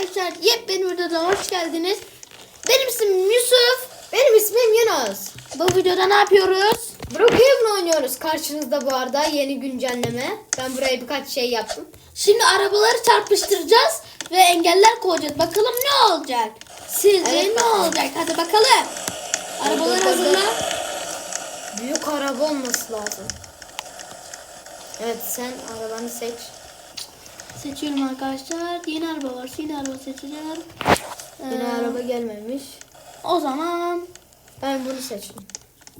arkadaşlar. Yepyeni videoda hoş geldiniz. Benim ismim Yusuf. Benim ismim Yunus. Bu videoda ne yapıyoruz? Brookhaven oynuyoruz karşınızda bu arada yeni güncelleme. Ben buraya birkaç şey yaptım. Şimdi arabaları çarpıştıracağız ve engeller koyacağız. Bakalım ne olacak? Sizce Evet, ne bakalım. olacak? Hadi bakalım. Arabaları hazırla. Büyük araba olması lazım. Evet sen arabanı seç. Seçiyorum arkadaşlar. Yeni araba var. Yeni araba seçeceğim. Yine Ee, araba gelmemiş. O zaman Ben bunu seçtim.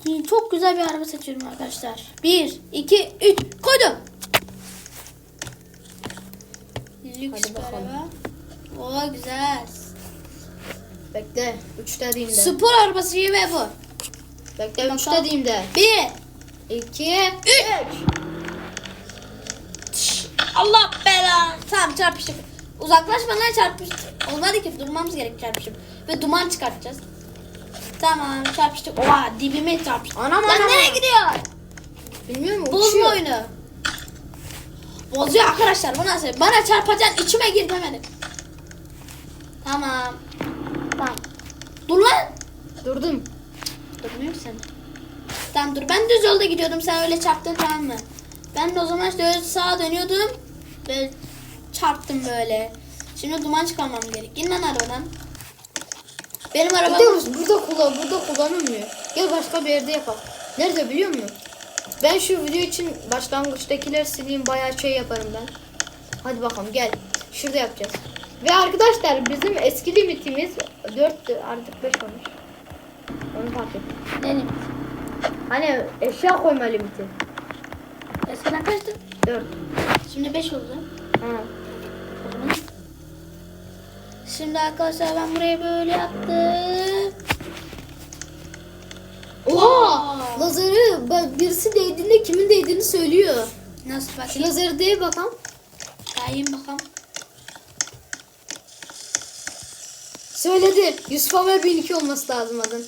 Yine çok güzel bir araba seçiyorum arkadaşlar. 1, 2, 3 koydum. Lüks bir araba. O güzel. Bekle. Üç dediğimde. Spor arabası gibi bu. Bekle üç Bakalım. dediğimde. 1, İki. 3. Allah belanı. Tamam çarpıştık. Uzaklaşmadan çarpıştık. Olmadı ki durmamız gerek çarpışıp. Ve duman çıkartacağız. Tamam çarpıştık. Oha dibime çarpıştık. Anam, Lan anam, nereye gidiyor? Bilmiyor musun? Bozma Uçuyor. oyunu. Bozuyor arkadaşlar bu nasıl? Bana çarpacaksın içime gir demedim. Tamam. Tamam. Dur lan. Durdum. Durmuyor sen. Tamam dur ben düz yolda gidiyordum sen öyle çarptın tamam mı? Ben de o zaman işte sağa dönüyordum. Ve çarptım böyle. Şimdi duman çıkarmam gerek. İn lan arabadan. Benim arabam... Biliyor musun? Burada kullan, burada kullanılmıyor. Gel başka bir yerde yapalım. Nerede biliyor musun? Ben şu video için başlangıçtakiler sileyim bayağı şey yaparım ben. Hadi bakalım gel. Şurada yapacağız. Ve arkadaşlar bizim eski limitimiz 4 artık 5 olmuş. Onu fark ettim. Ne limit? Hani eşya koyma limiti. Eskiden kaçtı? 4. Şimdi 5 oldu. Ha. Şimdi arkadaşlar ben buraya böyle yaptım. Oha! Lazeri bak birisi değdiğinde kimin değdiğini söylüyor. Nasıl bakayım? lazeri değ bakalım. Kayayım bakalım. Söyledi. Yusuf Ömer 1002 olması lazım adın.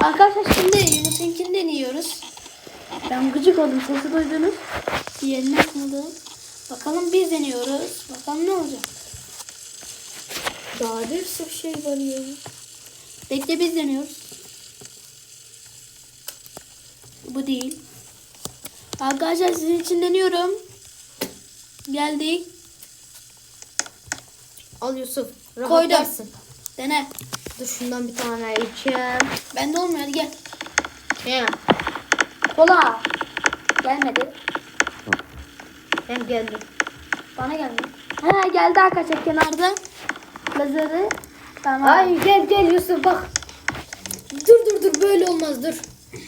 Arkadaşlar şimdi Yunus'unkini deniyoruz. Ben gıcık oldum sesi duydunuz. Diğerini yapmadım. Bakalım biz deniyoruz. Bakalım ne olacak. Daha bir sürü şey var ya. Bekle biz deniyoruz. Bu değil. Arkadaşlar sizin için deniyorum. Geldik. Al Yusuf. Koydum. Rahatlarsın. Dene. Dur şundan bir tane içeyim. Bende olmuyor hadi gel. Ya. Kola. Gelmedi. Ben geldim. Bana gelmedi. He geldi arkadaşlar kenarda. Lazeri. Tamam. Ay gel gel Yusuf bak. Dur dur dur böyle olmaz dur.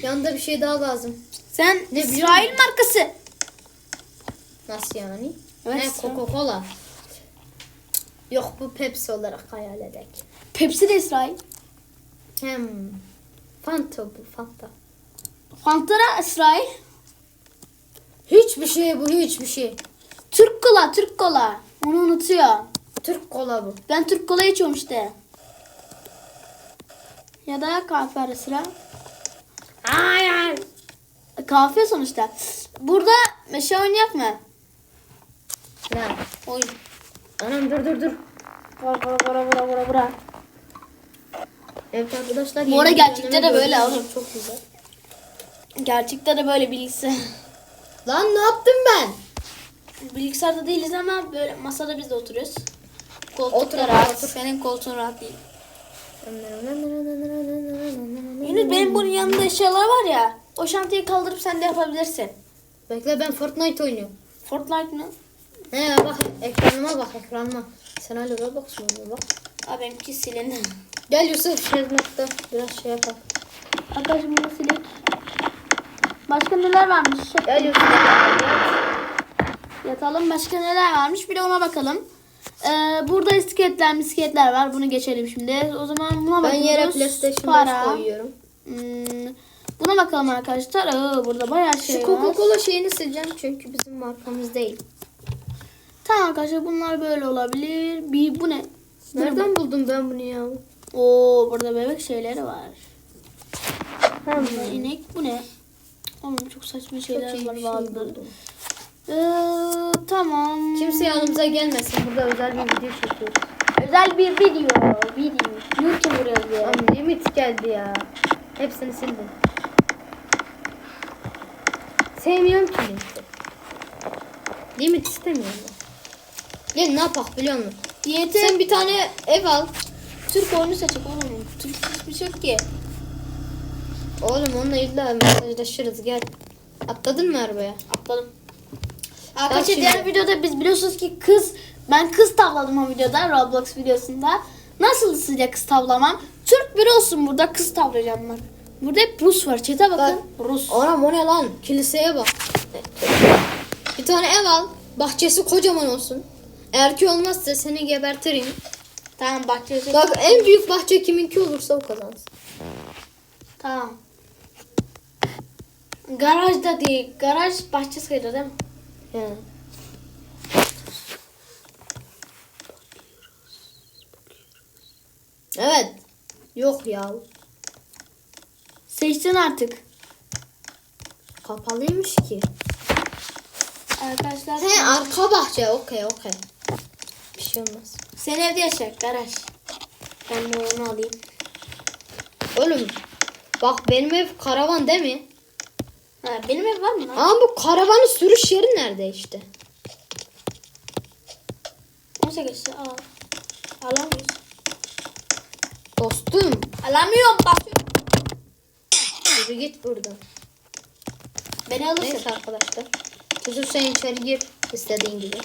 Yanında bir şey daha lazım. Sen Ne İsrail markası. Nasıl yani? Evet, ne İsrail. Coca-Cola. Yok bu Pepsi olarak hayal edek. Pepsi de İsrail. Hem Fanta bu Fanta. Fantara İsrail. Hiçbir şey bu hiçbir şey. Türk kola, Türk kola. Onu unutuyor. Türk kola bu. Ben Türk kola içiyorum işte. Ya da kahve ara sıra. Hayır. Kahve sonuçta. Burada meşe oynayak mı? Ne? Oyun. Anam dur dur dur. Vura vura vura vura vura vura. Evet arkadaşlar. Bu arada yeni gerçekte düzenleme de böyle oğlum. Çok güzel. Gerçekte de böyle bilgisayar. Lan ne yaptım ben? Bilgisayarda değiliz ama böyle masada biz de oturuyoruz. Koltuk Otur, da rahat. otur. Senin koltuğun rahat değil. Yunus benim bunun yanında eşyalar var ya. O şantiyi kaldırıp sen de yapabilirsin. Bekle ben Fortnite oynuyorum. Fortnite mı? He bak ekranıma bak ekranıma. Sen hala mu oynuyorsun bak. Abi benimki silindi. Gel Yusuf şezlongda biraz şey yapalım. Arkadaşım bunu silek. Başka neler varmış? Yusuf. Yatalım. Başka neler varmış? Bir de ona bakalım. Ee, burada iskeletler misketler var. Bunu geçelim şimdi. O zaman buna Ben bakıyoruz. yere PlayStation 5 koyuyorum. Hmm, buna bakalım arkadaşlar. Aa, burada bayağı şey Şu var. Coca-Cola şeyini sileceğim çünkü bizim markamız değil. Tamam arkadaşlar bunlar böyle olabilir. Bir bu ne? Nereden buldum ben bunu ya? Oo burada bebek şeyleri var. Burada inek bu ne? Oğlum çok saçma şeyler çok var şey bazıları. Ee, tamam. Kimse yanımıza gelmesin. Burada özel bir video çekiyoruz. Özel bir video. Video. YouTuber yazıyor. Lan limit geldi ya. Hepsini sildim. Sevmiyorum ki limiti. Limit istemiyorum. Gel ne yapak biliyor musun? Diyete Sen bir tane ev al. Türk oyunu seçip oğlum. Türk hiçbir şey yok ki. Oğlum onunla illa mesajlaşırız gel. Atladın mı arabaya? Atladım. Arkadaşlar şimdi. diğer videoda biz biliyorsunuz ki kız ben kız tavladım o videoda Roblox videosunda. Nasıl sizce kız tavlamam? Türk biri olsun burada kız tavlayacağım ben. Burada hep Rus var. Çete bakın. Rus. Anam o ne lan? Kiliseye bak. Bir tane ev al. Bahçesi kocaman olsun. Eğer ki olmazsa seni gebertirim. Tamam bahçesi. Bak en büyük bahçe kiminki olursa o kazansın. Tamam. Garajda değil. Garaj bahçe sayılır değil mi? Yani. Evet. Yok ya. Seçtin artık. Kapalıymış ki. Arkadaşlar He arka bahçe. Okey okey. Bir şey olmaz. sen evde yaşa garaj. Ben de onu alayım. Oğlum bak benim ev karavan değil mi? Ha, benim ev var mı? Ama bu karavanın sürüş yeri nerede işte? 18 al. Alamıyoruz. Dostum. Alamıyorum bak. Yürü git buradan. Beni alırsın. Neyse arkadaşlar. Yusuf sen içeri gir istediğin gibi.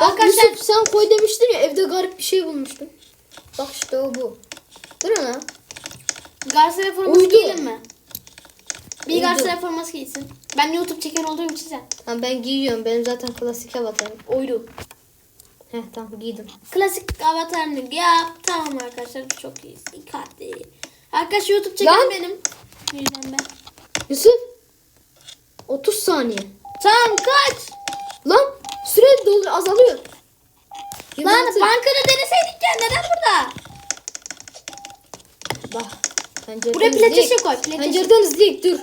Bak Arkadaşlar- Yusuf sen koy demiştin ya evde garip bir şey bulmuştun. Bak işte o bu. Dur. Galatasaray forması Uydu. giyelim mi? Bir. Galatasaray forması giysin. Ben YouTube çeken olduğum için sen. Tamam ben giyiyorum. Benim zaten klasik avatarım. Uydu. Heh tamam giydim. Klasik avatarını yap. Tamam arkadaşlar çok iyiyiz. Dikkatli. Arkadaşlar YouTube çeken Lan! benim. Yüzden ben. Yusuf. 30 saniye. Tamam kaç. Lan süre dolu azalıyor. Lan 26. bankada deneseydik ya neden burada? Bak. Pencereden Buraya izleyek. PlayStation koy, PlayStation. Pencereden izleyek dur.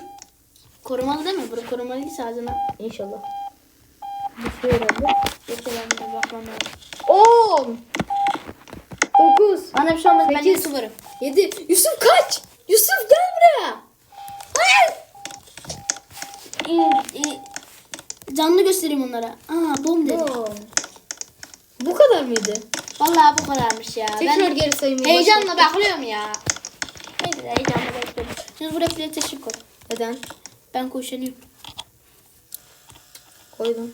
Korumalı değil mi? Burası korumalıysa ağzına. İnşallah. Düşüyor herhalde. De bakmam lazım. 10 9 Bana bir şey olmaz. Ben Sekiz. YouTuber'ım. 7 Yusuf kaç? Yusuf gel buraya. Hayır. İyi, iyi. Canlı göstereyim onlara. Aa bom dedi. Oo. Bu kadar mıydı? Vallahi bu kadarmış ya. Tekrar ben geri saymayı heyecanla başlattım. bekliyorum ya. Neyse heyecanla bekliyorum. Şimdi buraya PlayStation koy. Neden? Ben koşanıyorum. Koydum.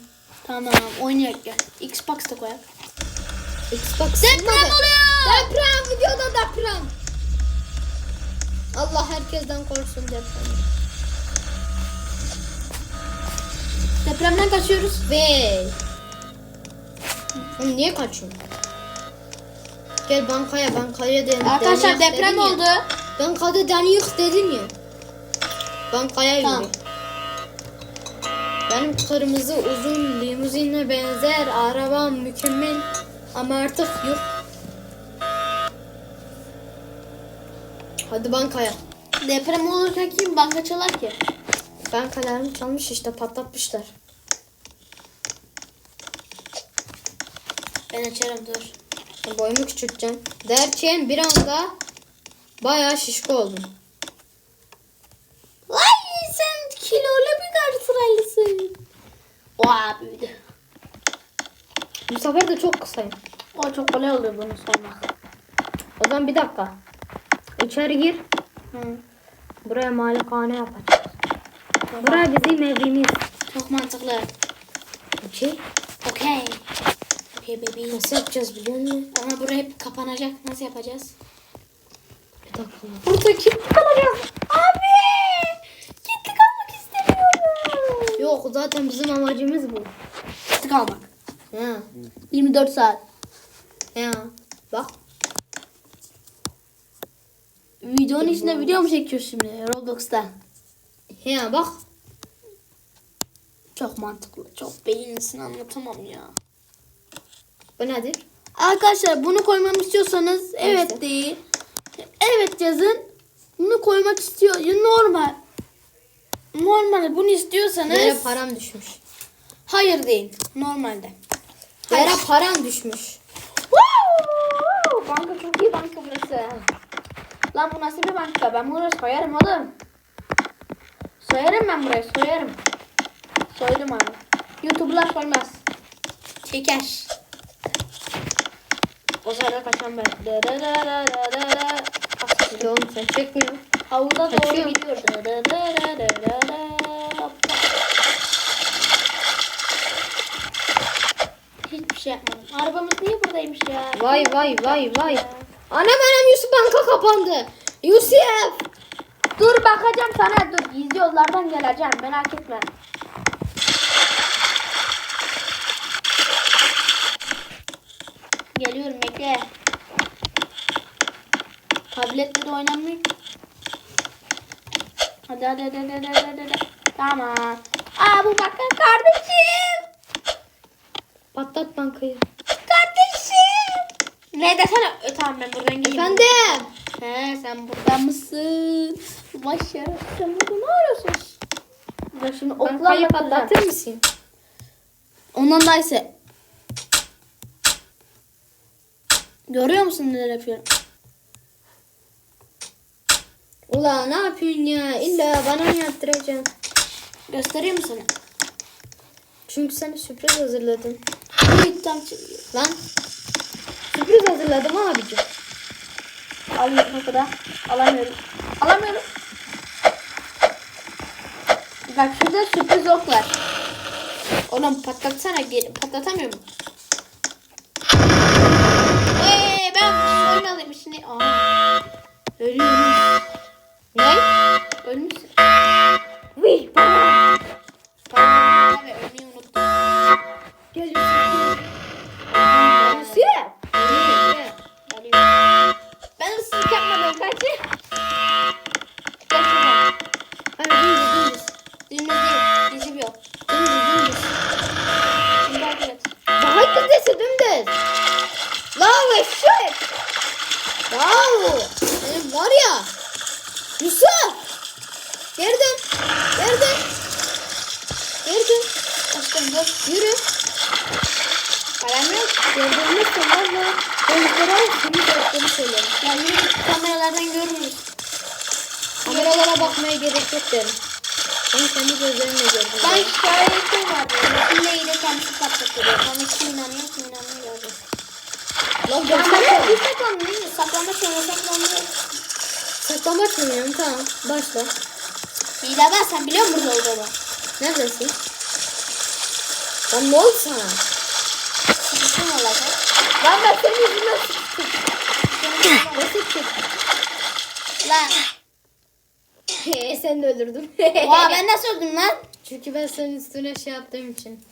Tamam oynayak gel. Xbox da koyak. Xbox Deprem oluyor. Deprem videoda deprem. Allah herkesten korusun depremi. Depremden kaçıyoruz. Ve Oğlum niye kaçıyorsun? Gel bankaya bankaya den Arkadaşlar deprem dedin ya. oldu. Bankada deneyik dedin ya. Bankaya yürü. Tamam. Benim kırmızı uzun limuzine benzer arabam mükemmel ama artık yok. Hadi bankaya. Deprem olurken kim banka çalar ki? Bankalarını çalmış işte patlatmışlar. Ben açarım dur. Boyumu küçülteceğim. Derken bir anda bayağı şişko oldum. Ay sen kilolu bir Galatasaraylısın. Oha büyüdü. Bu sefer de çok kısayım. O çok kolay oluyor bunu sormak. O zaman bir dakika. İçeri gir. Hı. Buraya malikane yapacağız. Buraya bizim evimiz. Çok mantıklı. Okey. Okey. Okey baby. Nasıl yapacağız biliyor musun? Ama burası hep kapanacak. Nasıl yapacağız? Bir dakika. Burada kim kalacak? Abi! Yok zaten bizim amacımız bu. Gitti kalmak. Ha. 24 saat. Ya. Bak. Videonun içinde video mu çekiyorsun şimdi Roblox'ta? Ya bak. Çok mantıklı. Çok beyinlisin anlatamam ya. Bu nedir? Arkadaşlar bunu koymamı istiyorsanız evet Neyse. değil. Evet yazın. Bunu koymak istiyor. Ya normal. Normal bunu istiyorsanız Yere param düşmüş. Hayır deyin. Normalde. Yere Hayır. paran düşmüş. Woo! Banka çok iyi banka burası. Lan bu nasıl bir banka? Ben burayı soyarım oğlum. Soyarım ben burayı soyarım. Soydum abi. Youtuber'lar soymaz. Çeker. O sırada kaçan ben. Oğlum sen çekmiyor. Havuza doğru gidiyor. Hiçbir şey yapmadım. Arabamız niye buradaymış ya? Vay vay vay vay. Anam anam Yusuf banka kapandı. Yusuf. Dur bakacağım sana dur gizli yollardan geleceğim merak etme. Geliyorum bekle. Tablette de oynanmıyor. Hadi hadi hadi hadi hadi hadi. hadi. Tamam. Aa bu bakın kardeşim. Patlat bankayı. Kardeşim. Ne desene? Ö, tamam ben buradan gideyim. Efendim. He sen burada mısın? Başarı. Sen burada ne arıyorsun? Ben şimdi okla Bankayı anlatacağım. patlatır mısın? Ondan da ise. Görüyor musun neler yapıyorum? Ula ne yapıyorsun ya? İlla bana mı yaptıracaksın? Göstereyim mi sana? Çünkü sana sürpriz hazırladım. Uy, tam. Lan. Sürpriz hazırladım abicim. Alıyorum o kadar. Alamıyorum. Alamıyorum. Bak şurada sürpriz ok var. Oğlum patlatsana geri. Patlatamıyorum. Eee ben oyun alayım şimdi. Aa. Ölüyorum. Ne? Ölmüşsün. Aa, Geri dön. Geri dön. Geri dön. Yürü. Kalem yok. Geri dönmezsen valla. Polisleri al. Şimdi dersleri söylerim. Ya yürü git, kameralardan görürüz. Kameralara bakmaya gerek yok derim. Ben kendi gözlerimle gördüm. Ben şikayetim vardı. Kimle de kendisi patlatıyor. Bana kim inanıyor kim inanmıyor. Lan ben bir mi? Saklanma şöyle saklanma. Saklambaç mı oynuyorum? Tamam. Başla. Hile ben sen biliyor musun burada olduğumu? Neredesin? Lan ne oldu sana? Sıkıştın valla sen. Lan ben senin yüzünden sıktım. Basit çık. Lan. Sen de öldürdün. Oha ben nasıl öldüm lan? Çünkü ben senin üstüne şey yaptığım için.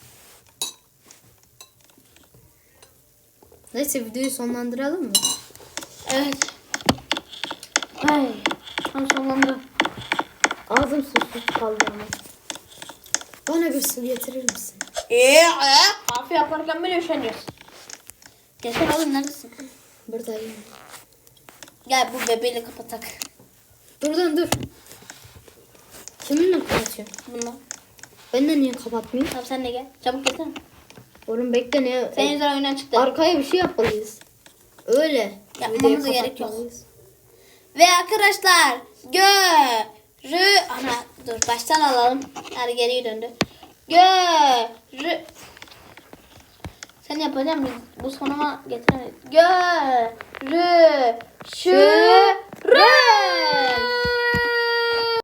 Neyse videoyu sonlandıralım mı? Evet. Ay. Tam sonlandı. Ağzım susuz kaldı ama. Bana bir su getirir misin? Eee Kahve yaparken böyle üşeniyorsun. Geçen oğlum neredesin? Buradayım. Gel bu bebeğiyle kapatak. Dur lan dur. Kiminle konuşuyorsun? Bununla. Ben de niye kapatmayayım? Tamam sen de gel. Çabuk getir. Oğlum bekle ne? Senin yüzünden oyundan çıktı. Arkaya bir şey yapmalıyız. Öyle. Yapmamıza gerek yok. Ve arkadaşlar Rü. Ana dur baştan alalım. Hadi geri döndü. Gö. Rü. Sen yapacağım biz bu sonuma getiremedik. Gö. Rü. Şu. Rü.